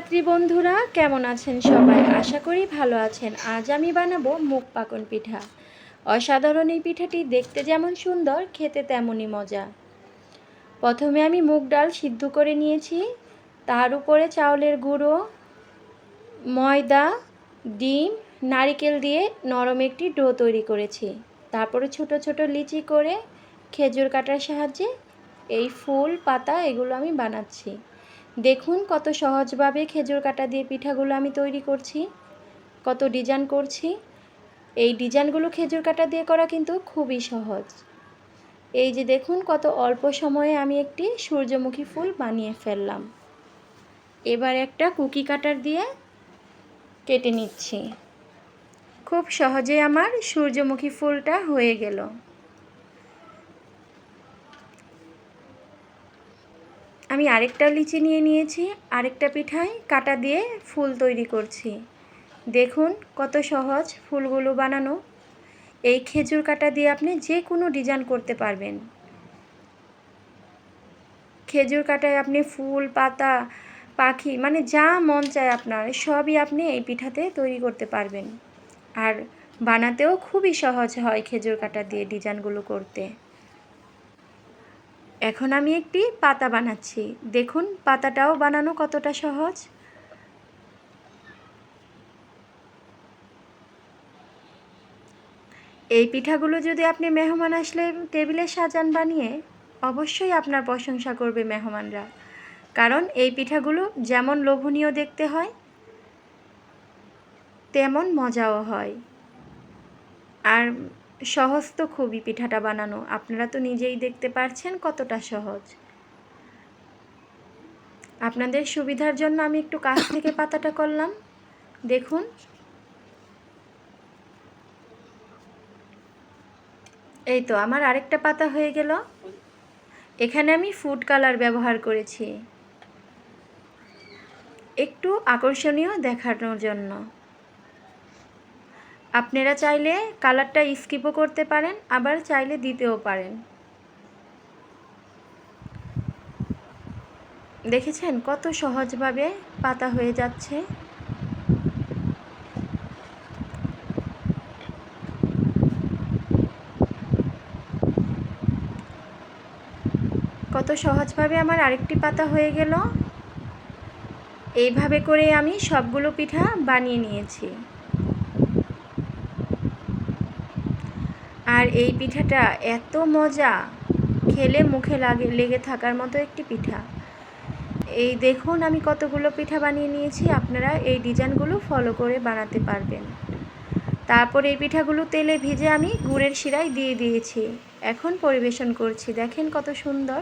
শুভরাত্রি বন্ধুরা, কেমন আছেন সবাই? আশা করি ভালো আছেন। আজ আমি বানাবো মুখ পাকন পিঠা। অসাধারণ এই পিঠাটি দেখতে যেমন সুন্দর, খেতে তেমনই মজা। প্রথমে আমি মুগ ডাল সিদ্ধ করে নিয়েছি। তার উপরে চাউলের গুঁড়ো, ময়দা, ডিম, নারিকেল দিয়ে নরম একটি ডো তৈরি করেছি। তারপরে ছোট ছোট লিচি করে খেজুর কাটার সাহায্যে এই ফুল, পাতা, এগুলো আমি বানাচ্ছি। দেখুন কত সহজভাবে খেজুর কাটা দিয়ে পিঠাগুলো আমি তৈরি করছি, কত ডিজাইন করছি। এই ডিজাইনগুলো খেজুর কাটা দিয়ে করা কিন্তু খুবই সহজ। এই যে দেখুন কত অল্প সময়ে আমি একটি সূর্যমুখী ফুল বানিয়ে ফেললাম। এবার একটা কুকি কাটার দিয়ে কেটে নিচ্ছি। খুব সহজে আমার সূর্যমুখী ফুলটা হয়ে গেল। আমি আরেকটা লিচি নিয়ে নিয়েছি, আরেকটা পিঠায় কাটা দিয়ে ফুল তৈরি করছি। দেখুন কত সহজ ফুলগুলো বানানো। এই খেজুর কাটা দিয়ে আপনি যে কোনো ডিজাইন করতে পারবেন। খেজুর কাটায় আপনি ফুল, পাতা, পাখি মানে যা মন চায় আপনার, সবই আপনি এই পিঠাতে তৈরি করতে পারবেন। আর বানাতেও খুবই সহজ হয় খেজুর কাটা দিয়ে ডিজাইনগুলো করতে। এখন আমি একটি পাতা বানাচ্ছি। দেখুন, পাতাটাও বানানো কতটা সহজ। এই পিঠাগুলো যদি আপনি মেহমান আসলে টেবিলে সাজান বানিয়ে, অবশ্যই আপনার প্রশংসা করবে মেহমানরা। কারণ এই পিঠাগুলো যেমন লোভনীয় দেখতে হয়, তেমন মজাও হয়। আর সহজ তো খুবই পিঠাটা বানানো। আপনারা তো নিজেই দেখতে পারছেন কতটা সহজ। আপনাদের সুবিধার জন্য আমি একটু কাছ থেকে পাতাটা করলাম। দেখুন। এই তো, আমার আরেকটা পাতা হয়ে গেল। এখানে আমি ফুড কালার ব্যবহার করেছি। একটু আকর্ষণীয় দেখানোর জন্য। আপনারা চাইলে কালারটা স্কিপও করতে পারেন, আবার চাইলে দিতেও পারেন। দেখেছেন কত সহজভাবে পাতা হয়ে যাচ্ছে? কত সহজভাবে আমার আরেকটি পাতা হয়ে গেল। এইভাবে করে আমি সবগুলো পিঠা বানিয়ে নিয়েছি। আর এই পিঠাটা এত মজা। খেলে মুখে লাগে, লেগে থাকার মতো একটি পিঠা। এই দেখুন আমি কতগুলো পিঠা বানিয়ে নিয়েছি, আপনারা এই ডিজাইনগুলো ফলো করে বানাতে পারবেন। তারপর এই পিঠাগুলো তেলে ভিজে আমি গুড়ের শিরায় দিয়ে দিয়েছি। এখন পরিবেশন করছি, দেখেন কত সুন্দর।